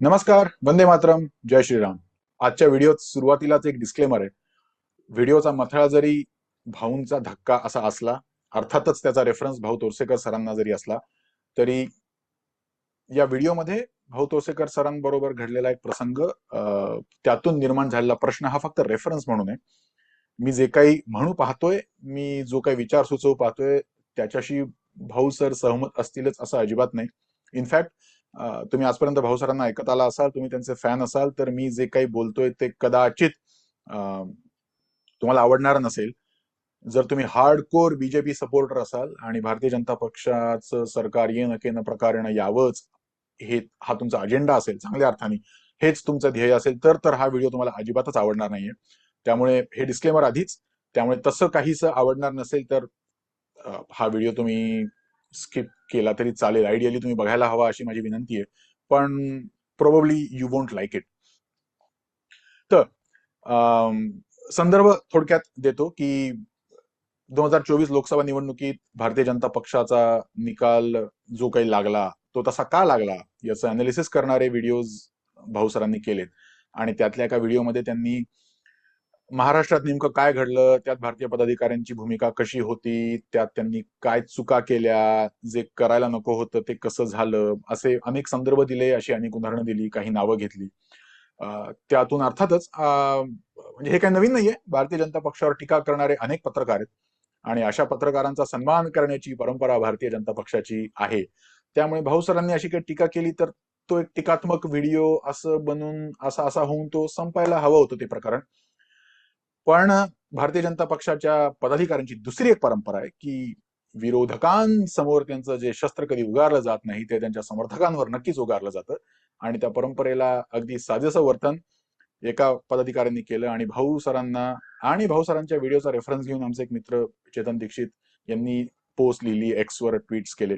नमस्कार वंदे मातरम जय श्रीराम. आजच्या व्हिडिओत सुरुवातीलाच एक डिस्क्लेमर आहे. व्हिडिओचा मथळा जरी भाऊंचा धक्का असा असला अर्थातच त्याचा रेफरन्स भाऊ तोरसेकर सरांना जरी असला तरी या व्हिडिओमध्ये भाऊ तोरसेकर सरांबरोबर घडलेला एक प्रसंग त्यातून निर्माण झालेला प्रश्न हा फक्त रेफरन्स म्हणून आहे. मी जे काही म्हणू पाहतोय मी जो काही विचार सुचवू पाहतोय त्याच्याशी भाऊ सर सहमत असतीलच असं अजिबात नाही. इनफॅक्ट तुम्ही आजपर्यंत भाऊ सरांना ऐकत आला असाल तुम्ही त्यांचे फॅन असाल तर मी जे काही बोलतोय ते कदाचित तुम्हाला आवडणार नसेल. जर तुम्ही हार्ड कोर बीजेपी सपोर्टर असाल आणि भारतीय जनता पक्षाचं सरकार ये नके न प्रकारेनं यावंच हे हा तुमचा अजेंडा असेल चांगल्या अर्थाने हेच तुमचं ध्येय असेल तर तर हा व्हिडिओ तुम्हाला अजिबातच आवडणार नाहीये. त्यामुळे हे डिस्क्लेमर आधीच त्यामुळे तसं काहीच आवडणार नसेल तर हा व्हिडिओ तुम्ही स्किप केला तरी चालेल. आयडियली तुम्ही बघायला हवा अशी माझी विनंती आहे. पण probably you won't like it तर अं, संदर्भ थोडक्यात देतो की दोन हजार चोवीस लोकसभा निवडणुकीत भारतीय जनता पक्षाचा निकाल जो काही लागला तो तसा का लागला याचं अनालिसिस करणारे व्हिडिओज भाऊ सरांनी केलेत. आणि त्यातल्या एका व्हिडिओमध्ये त्यांनी महाराष्ट्रात नेमकं काय घडलं? त्यात भारतीय पदाधिकाऱ्यांची भूमिका कशी होती? त्यात त्यांनी काय चुका केल्या? जे करायला नको होतं ते कसं झालं? असे अनेक संदर्भ दिले अशी अनेक उदाहरणं दिली काही नावं घेतली. त्यातून अर्थातच अं, म्हणजे हे काही नवीन नाहीये. भारतीय जनता पक्षावर टीका करणारे अनेक पत्रकार आहेत. आणि अशा पत्रकारांचा सन्मान करण्याची परंपरा भारतीय जनता पक्षाची आहे. त्यामुळे भाऊ सरांनी अशी काही टीका केली तर तो एक टीकात्मक व्हिडिओ असं बनून असा असा होऊन तो संपायला हवं होतं ते प्रकरण. पण भारतीय जनता पक्षाच्या पदाधिकाऱ्यांची दुसरी एक परंपरा आहे की विरोधकांसमोर त्यांचं जे शस्त्र कधी उगारलं जात नाही ते त्यांच्या समर्थकांवर नक्कीच उगारलं जातं. आणि त्या परंपरेला अगदी साजेसं वर्तन एका पदाधिकाऱ्यांनी केलं आणि भाऊ सरांना आणि भाऊ सरांच्या व्हिडिओचा रेफरन्स घेऊन आमचे एक मित्र चेतन दीक्षित यांनी पोस्ट लिहिली एक्सवर ट्विट्स केले.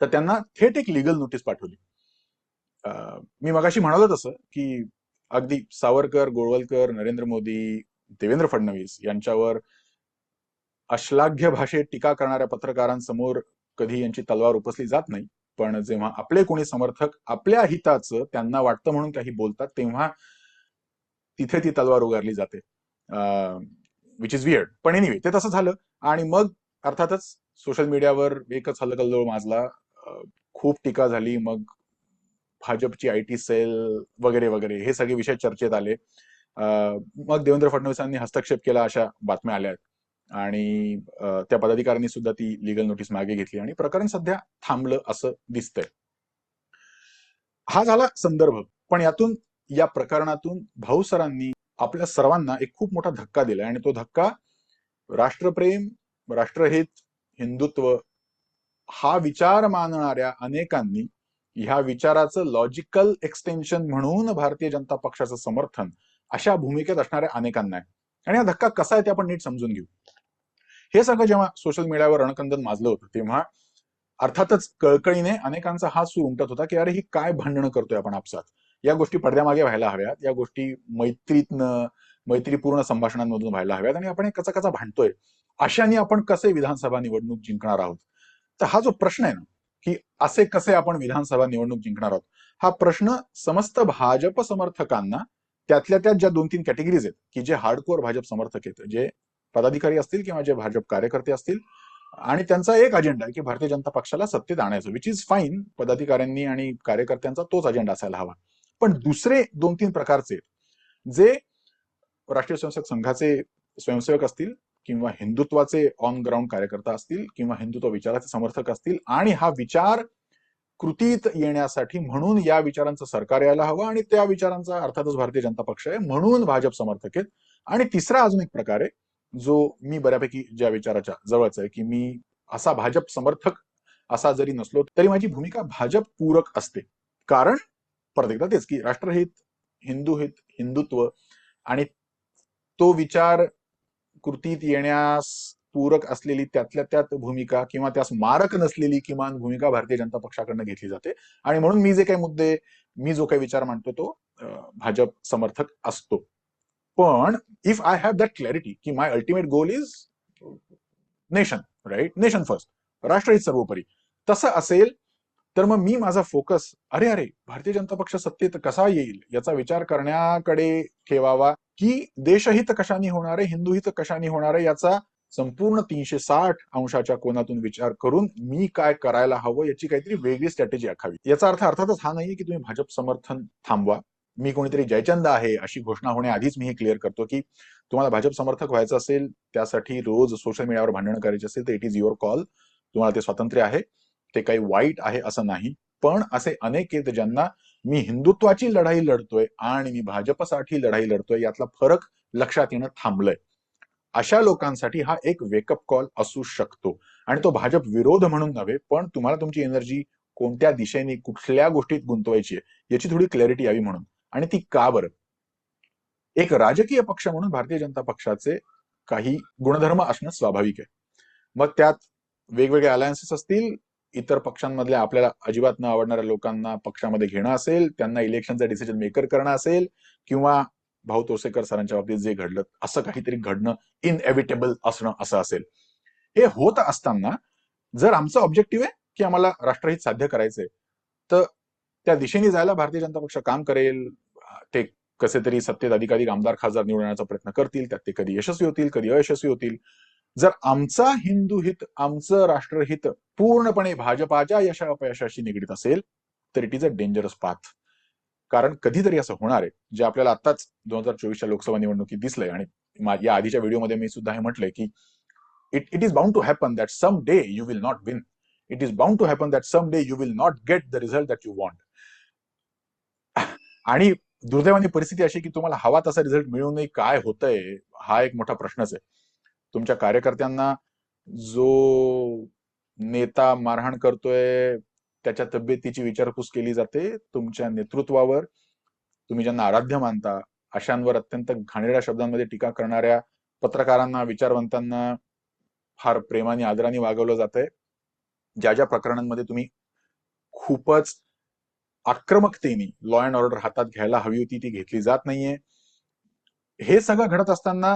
तर त्यांना थेट एक लिगल नोटीस पाठवली. मी मगाशी म्हणालो तसं की अगदी सावरकर गोळवलकर नरेंद्र मोदी देवेंद्र फडणवीस यांच्यावर अश्लाघ्य भाषेत टीका करणाऱ्या पत्रकारांसमोर कधी यांची तलवार उपसली जात नाही. पण जेव्हा आपले कोणी समर्थक आपल्या हिताचं त्यांना वाटतं म्हणून काही बोलतात तेव्हा तिथे ती तलवार उगारली जाते. विच इज वियर्ड पण एनिवे ते तसं झालं. आणि मग अर्थातच सोशल मीडियावर एकच हल्लकल्लोळ माजला. खूप टीका झाली. मग भाजपची आय टी सेल वगैरे वगैरे हे सगळे विषय चर्चेत आले. अं, मग देवेंद्र फडणवीसांनी हस्तक्षेप केला अशा बातम्या आल्या आणि त्या पदाधिकाऱ्यांनी सुद्धा ती लिगल नोटीस मागे घेतली आणि प्रकरण सध्या थांबलं असं दिसतंय. हा झाला संदर्भ. पण यातून या प्रकरणातून भाऊ सरांनी आपल्या सर्वांना एक खूप मोठा धक्का दिलाय आणि तो धक्का राष्ट्रप्रेम राष्ट्रहित हिंदुत्व हा विचार मानणाऱ्या अनेकांनी ह्या विचाराचं लॉजिकल एक्सटेन्शन म्हणून भारतीय जनता पक्षाचं समर्थन अशा भूमिकेत असणाऱ्या अनेकांना आहे. आणि हा धक्का कसा आहे ते आपण नीट समजून घेऊ. हे सगळं जेव्हा सोशल मीडियावर रणकंदन माजलं होतं तेव्हा अर्थातच कळकळीने अनेकांचा हात सूर उमटत होता की अरे ही काय भांडणं करतोय आपण आपसात? या गोष्टी पडद्यामागे व्हायला हव्यात या गोष्टी मैत्रीतनं मैत्रीपूर्ण संभाषणांमधून व्हायला हव्यात आणि आपण हे कचा कचा भांडतोय अशाने आपण कसे विधानसभा निवडणूक जिंकणार आहोत? तर हा जो प्रश्न आहे ना की असे कसे आपण विधानसभा निवडणूक जिंकणार आहोत? हा प्रश्न समस्त भाजप समर्थकांना त्यातल्या त्यात ज्या दोन तीन कॅटेगरीज आहेत की जे हार्डकोर भाजप समर्थक आहेत जे पदाधिकारी असतील किंवा जे भाजप कार्यकर्ते असतील आणि त्यांचा एक अजेंडा आहे की भारतीय जनता पक्षाला सत्तेत आणायचं विच इज फाईन पदाधिकाऱ्यांनी आणि कार्यकर्त्यांचा तोच अजेंडा असायला हवा. पण दुसरे दोन तीन प्रकारचे जे राष्ट्रीय स्वयंसेवक संघाचे स्वयंसेवक असतील किंवा हिंदुत्वाचे ऑन ग्राउंड कार्यकर्ता असतील किंवा हिंदुत्व विचाराचे समर्थक असतील आणि हा विचार कृतीत येण्यासाठी म्हणून या विचारांचं सरकार यायला हवं आणि त्या विचारांचा अर्थातच भारतीय जनता पक्ष आहे म्हणून भाजप समर्थक आहेत. आणि तिसरा अजून एक प्रकार आहे जो मी बऱ्यापैकी ज्या विचाराच्या जवळच आहे की मी असा भाजप समर्थक असा जरी नसलो तरी माझी भूमिका भाजप पूरक असते. कारण परत एकदा तेच की राष्ट्रहित हिंदू हित हिंदुत्व आणि तो विचार कृतीत येण्यास पूरक असलेली त्यातल्या त्यात भूमिका किंवा त्यास मारक नसलेली किमान भूमिका भारतीय जनता पक्षाकडनं घेतली जाते. आणि म्हणून मी जे काही मुद्दे मी जो काही विचार मांडतो तो भाजप समर्थक असतो. पण if I have that clarity की my ultimate goal is nation right nation first राष्ट्रहित सर्वोपरी. तसं असेल तर मग मी माझा फोकस अरे अरे भारतीय जनता पक्ष सत्तेत कसा येईल याचा विचार करण्याकडे ठेवावा. की देशहित कशाने होणार आहे हिंदू हित कशाने होणार आहे याचा संपूर्ण तीनशे साठ अंशाच्या कोनातून विचार करून मी काय करायला हवं याची काहीतरी वेगळी स्ट्रॅटेजी आखावी. याचा अर्थ अर्थातच हा नाहीये की तुम्ही भाजप समर्थन थांबवा. मी कोणीतरी जयचंद आहे अशी घोषणा होण्याआधीच मी हे क्लिअर करतो की तुम्हाला भाजप समर्थक व्हायचं असेल त्यासाठी रोज सोशल मीडियावर भांडण करायचे असेल तर इट इज युअर कॉल तुम्हाला ते स्वातंत्र्य आहे ते काही वाईट आहे असं नाही. पण असे अनेक आहेत ज्यांना मी हिंदुत्वाची लढाई लढतोय आणि मी भाजपसाठी लढाई लढतोय यातला फरक लक्षात येणं थांबलंय. अशा लोकांसाठी हा एक वेकअप कॉल असू शकतो. आणि तो भाजप विरोध म्हणून नव्हे पण तुम्हाला तुमची एनर्जी कोणत्या दिशेने कुठल्या गोष्टीत गुंतवायची आहे याची थोडी क्लॅरिटी यावी म्हणून. आणि ती का बरं? एक राजकीय पक्ष म्हणून भारतीय जनता पक्षाचे काही गुणधर्म असणं स्वाभाविक आहे. मग त्यात वेगवेगळे अलायन्सेस असतील इतर पक्षांमधल्या आपल्याला अजिबात न आवडणाऱ्या लोकांना पक्षामध्ये घेणं असेल त्यांना इलेक्शनचा डिसिजन मेकर करणं असेल किंवा भाऊ तोसेकर सरांच्या बाबतीत जे घडलं असं काहीतरी घडणं इनएव्हिटेबल असणं असं असेल. हे होत असताना जर आमचं ऑब्जेक्टिव्ह आहे की आम्हाला राष्ट्रहित साध्य करायचंय तर त्या दिशेने जायला भारतीय जनता पक्ष काम करेल. ते कसे तरी सत्तेत अधिकाधिक आमदार खासदार निवडण्याचा प्रयत्न करतील त्यात ते कधी यशस्वी होतील कधी अयशस्वी होतील. जर आमचा हिंदू हित आमचं राष्ट्रहित पूर्णपणे भाजपाच्या यशा अपयशाशी निगडीत असेल तर it is a dangerous path कारण कधीतरी असं होणार आहे जे आपल्याला आताच दोन हजार चोवीसच्या लोकसभा निवडणुकीत दिसलंय आणि या आधीच्या व्हिडिओमध्ये मी सुद्धा हे म्हटलंय की it it is bound to happen that some day you will not win it is bound to happen that some day you will not get the result that you want आणि दुर्दैवानी परिस्थिती अशी की तुम्हाला हवा तसा रिझल्ट मिळूनही काय होतंय हा एक मोठा प्रश्नच आहे. तुमच्या कार्यकर्त्यांना जो नेता मारहाण करतोय त्याच्या तब्येतीची विचारपूस केली जाते तुमच्या नेतृत्वावर तुम्ही ज्यांना आराध्य मानता अशांवर अत्यंत घाणेरड्या शब्दांमध्ये टीका करणाऱ्या पत्रकारांना विचारवंतांना फार प्रेमाने आदराने वागवलं जातंय. ज्या ज्या प्रकरणांमध्ये तुम्ही खूपच आक्रमकतेने लॉ अँड ऑर्डर हातात घ्यायला हवी होती ती घेतली जात नाहीये. हे सगळं घडत असताना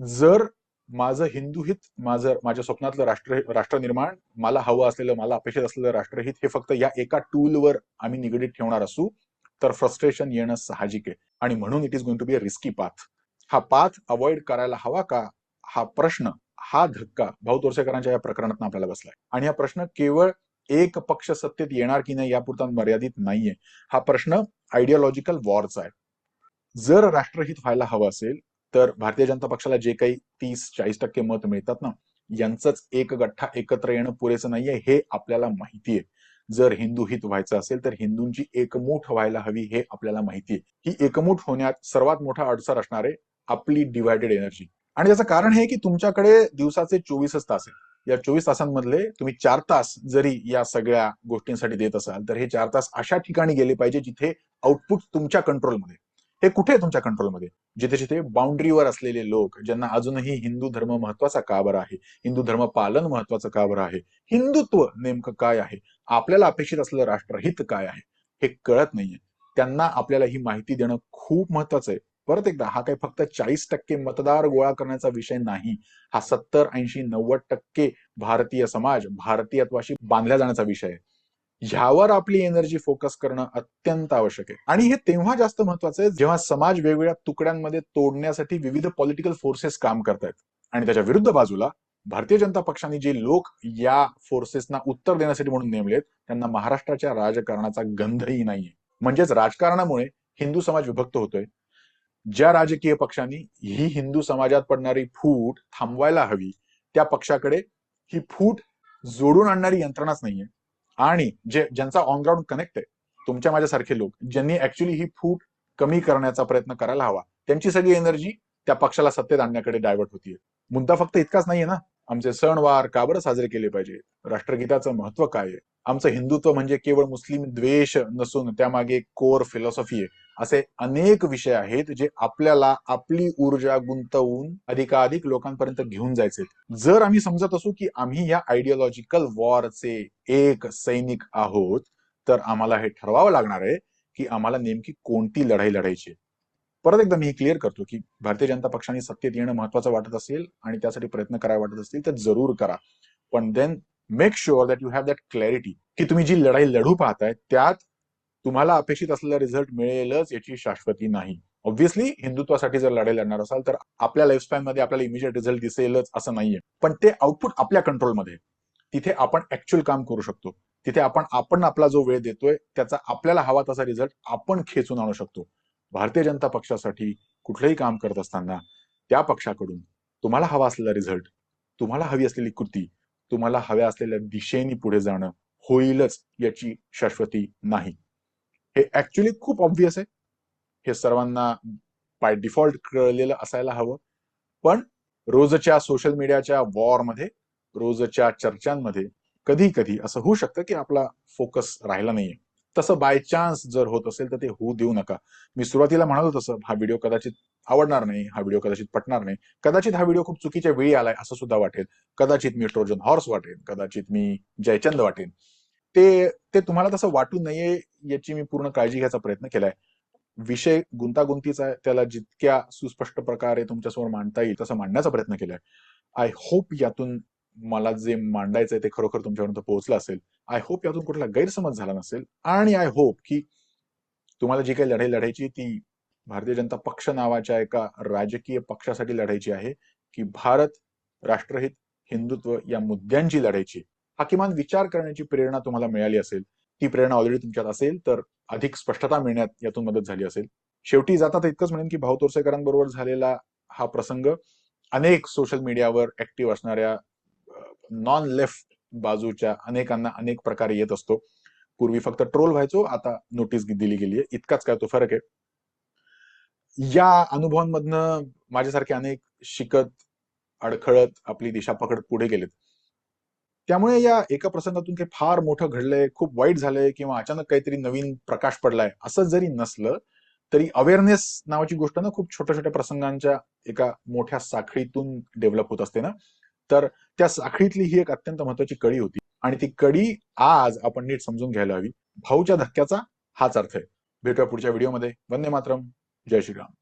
जर माझं हिंदूहित माझं माझ्या स्वप्नातलं राष्ट्र राष्ट्रनिर्माण मला हवं असलेलं मला अपेक्षित असलेलं राष्ट्रहित हे फक्त या एका टूलवर आम्ही निगडीत ठेवणार असू तर फ्रस्ट्रेशन येणं साहजिक आहे. आणि म्हणून it is going to be a risky path हा पाथ अवॉइड करायला हवा का? हा प्रश्न हा धक्का भाऊ तोरसेकरांच्या या प्रकरणात आपल्याला बसलाय. आणि हा प्रश्न केवळ एक पक्ष सत्तेत येणार की नाही यापुरता मर्यादित नाहीये. हा प्रश्न आयडिओलॉजिकल वॉरचा आहे. जर राष्ट्रहित व्हायला हवं असेल तर भारतीय जनता पक्षाला जे काही तीस चाळीस टक्के मत मिळतात ना यांचंच एक गठ्ठा एकत्र येणं पुरेसं नाहीये हे आपल्याला माहितीये. जर हिंदू हित व्हायचं असेल तर हिंदूंची एकमूठ व्हायला हवी हे आपल्याला माहितीये. ही एकमूठ होण्यात सर्वात मोठा अडसर असणारे आपली डिवायडेड एनर्जी आणि त्याचं कारण हे की तुमच्याकडे दिवसाचे चोवीसच तास आहेत. या चोवीस तासांमधले तुम्ही चार तास जरी या सगळ्या गोष्टींसाठी देत असाल तर हे चार तास अशा ठिकाणी गेले पाहिजे जिथे आउटपुट तुमच्या कंट्रोलमध्ये हे कुठे आहे तुमच्या कंट्रोलमध्ये जिथे जिथे बाउंड्रीवर असलेले लोक ज्यांना अजूनही हिंदू धर्म महत्त्वाचा का बरं आहे? हिंदू धर्म पालन महत्वाचं का बरं आहे? हिंदुत्व नेमकं काय आहे? आपल्याला अपेक्षित असलेलं राष्ट्रहित काय आहे? हे कळत नाहीये. त्यांना आपल्याला ही माहिती देणं खूप महत्वाचं आहे. परत एकदा हा काही फक्त चाळीस टक्के मतदार गोळा करण्याचा विषय नाही. हा सत्तर ऐंशी नव्वद टक्के भारतीय समाज भारतीयत्वाशी बांधल्या जाण्याचा विषय आहे. ह्यावर आपली एनर्जी फोकस करणं अत्यंत आवश्यक आहे. आणि हे तेव्हा जास्त महत्वाचं आहे जेव्हा समाज वेगवेगळ्या तुकड्यांमध्ये तोडण्यासाठी विविध पॉलिटिकल फोर्सेस काम करतायत. आणि त्याच्या विरुद्ध बाजूला भारतीय जनता पक्षाने जे लोक या फोर्सेसना उत्तर देण्यासाठी म्हणून नेमलेत त्यांना महाराष्ट्राच्या राजकारणाचा गंधही नाहीये. म्हणजेच राजकारणामुळे हिंदू समाज विभक्त होतोय. ज्या राजकीय पक्षांनी ही हिंदू समाजात पडणारी फूट थांबवायला हवी त्या पक्षाकडे ही फूट जोडून आणणारी यंत्रणाच नाहीये. आणि जे ज्यांचा ऑनग्राऊंड कनेक्ट आहे तुमच्या माझ्यासारखे लोक ज्यांनी ऍक्च्युली ही फूट कमी करण्याचा प्रयत्न करायला हवा त्यांची सगळी एनर्जी त्या पक्षाला सत्तेत आणण्याकडे डायव्हर्ट होतीये. मुद्दा फक्त इतकाच नाहीये ना? आमचे सणवार का बरं साजरे केले पाहिजे. राष्ट्रगीताचं महत्त्व काय आहे? आमचं हिंदुत्व म्हणजे केवळ मुस्लिम द्वेष नसून त्यामागे कोर फिलॉसॉफी आहे. असे अनेक विषय आहेत जे आपल्याला आपली ऊर्जा गुंतवून अधिकाधिक लोकांपर्यंत घेऊन जायचे जर आम्ही समजत असू की आम्ही या आयडिओलॉजिकल वॉरचे एक सैनिक आहोत तर आम्हाला हे ठरवावं लागणार आहे की आम्हाला नेमकी कोणती लढाई लढायची परत एकदा मी क्लिअर करतो की भारतीय जनता पक्षाने सत्तेत येणं महत्वाचं वाटत असेल आणि त्यासाठी प्रयत्न करायला वाटत असतील तर जरूर करा. पण then make sure that you have that clarity की तुम्ही जी लढाई लढू पाहताय त्यात तुम्हाला अपेक्षित असलेला रिझल्ट मिळेलच याची शाश्वती नाही. ऑब्व्हियसली हिंदुत्वासाठी जर लढाई लढणार असाल तर आपल्या लाईफस्पॅनमध्ये आपल्याला इमिजिएट रिझल्ट दिसेलच असं नाहीये. पण ते आउटपुट आपल्या कंट्रोलमध्ये तिथे आपण ऍक्च्युअल काम करू शकतो. तिथे आपण आपण आपला जो वेळ देतोय त्याचा आपल्याला हवा तसा रिझल्ट आपण खेचून आणू शकतो. भारतीय जनता पक्षासाठी कुठलंही काम करत असताना त्या पक्षाकडून तुम्हाला हवा असलेला रिझल्ट तुम्हाला हवी असलेली कृती तुम्हाला हव्या असलेल्या दिशेने पुढे जाणं होईलच याची शाश्वती नाही. हे ऍक्च्युली खूप ऑब्व्हियस आहे. हे सर्वांना बाय डिफॉल्ट कळलेलं असायला हवं. पण रोजच्या सोशल मीडियाच्या वॉरमध्ये रोजच्या चर्चांमध्ये कधी कधी असं होऊ शकतं की आपला फोकस राहिला नाहीये. तसं बाय चान्स जर होत असेल तर ते होऊ देऊ नका. मी सुरुवातीला म्हणालो तसं हा व्हिडिओ कदाचित आवडणार नाही हा व्हिडिओ कदाचित पटणार नाही. कदाचित हा व्हिडिओ खूप चुकीच्या वेळी आलाय असं सुद्धा वाटेल. कदाचित मी ट्रोजन हॉर्स वाटेन कदाचित मी जयचंद वाटेन. ते ते तुम्हाला तसं वाटू नये याची मी पूर्ण काळजी घ्यायचा प्रयत्न केलाय. विषय गुंतागुंतीचा आहे त्याला जितक्या सुस्पष्ट प्रकारे तुमच्यासमोर मांडता येईल तसं मांडण्याचा प्रयत्न केलाय. आय होप यातून मला जे मांडायचंय ते खरोखर तुमच्यापर्यंत पोहोचलं असेल. आय होप यातून कुठला गैरसमज झाला नसेल. आणि आय होप की तुम्हाला जी काही लढाई लढायची ती भारतीय जनता पक्ष नावाच्या एका राजकीय पक्षासाठी लढायची आहे की भारत राष्ट्रहित हिंदुत्व या मुद्द्यांची लढायची हा किमान विचार करण्याची प्रेरणा तुम्हाला मिळाली असेल. ती प्रेरणा ऑलरेडी तुमच्यात असेल तर अधिक स्पष्टता मिळण्यात यातून मदत झाली असेल. शेवटी जातात इतकंच म्हणेन की भाऊ तोरसेकरांबरोबर झालेला हा प्रसंग अनेक सोशल मीडियावर ऍक्टिव्ह असणाऱ्या नॉन लेफ्ट बाजूच्या अनेकांना अनेक प्रकारे येत असतो. पूर्वी फक्त ट्रोल व्हायचो आता नोटीस दिली गेली आहे इतकाच काय तो फरक आहे. या अनुभवांमधनं माझ्यासारखे अनेक शिकत अडखळत आपली दिशा पकडत पुढे गेलेत. त्यामुळे या एका प्रसंगातून काही फार मोठं घडलंय खूप वाईट झालंय किंवा अचानक काहीतरी नवीन प्रकाश पडलाय असं जरी नसलं तरी अवेअरनेस नावाची गोष्ट ना खूप छोट्या छोट्या प्रसंगांच्या एका मोठ्या साखळीतून डेव्हलप होत असते ना. तर त्या साखळीतली ही एक अत्यंत महत्वाची कडी होती. आणि ती कडी आज आपण नीट समजून घ्यायला हवी. भाऊच्या धक्क्याचा हाच अर्थ आहे. भेटूया पुढच्या व्हिडिओमध्ये. वंदे मातरम. जय श्रीराम.